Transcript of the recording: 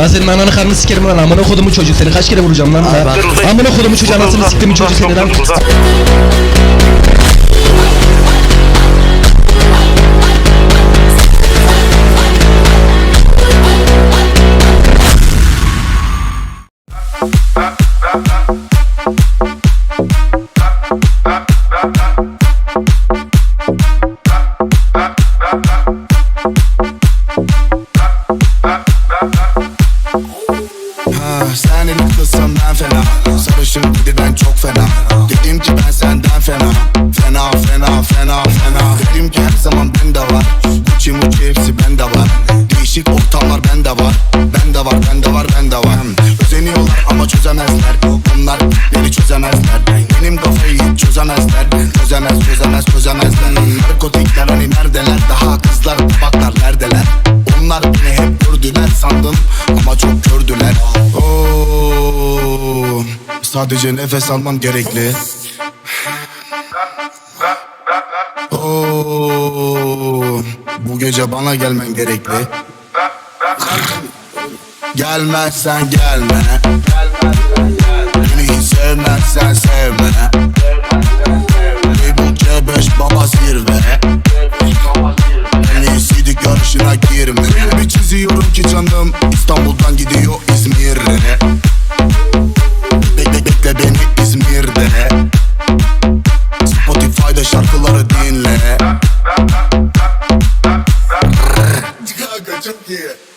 Lan senin ananı karnını sikerim lan amına kodumun çocuk seni kaç kere vuracağım lan lan. Amına kodumun çocuğu anasını siktimin çocuğu seni lan. Ha, sen elit kızsan ben fena. Sarışın gididen çok fena. Dedim ki ben senden fena. Fena fena fena fena. Dedim ki her zaman bende var. Gucci mucci hepsi bende var. Değişik ortamlar bende var. Bende var bende var bende var ama çözemezler Bunlar. Beni çözemezler. Benim kafayı çözemezler. Çözemez çözemez çözemezler. Narkotikler hani neredeler? Daha kızlar baklar neredeler? Onlar beni hep gördüler sandım. Ama çok gördüler. Oo, Sadece nefes almam gerekli. Oo, Bu gece bana gelmen gerekli Gelmezsen gelme. Beni sevmezsen sevme. Label C5 baba zirve. En iyisiydi görüşüne girme. Bir çiziyorum ki canım İstanbul'dan gidiyor İzmir'e. Bekle bekle beni İzmir'de. Spotify'da şarkıları dinle. Kanka çok iyi.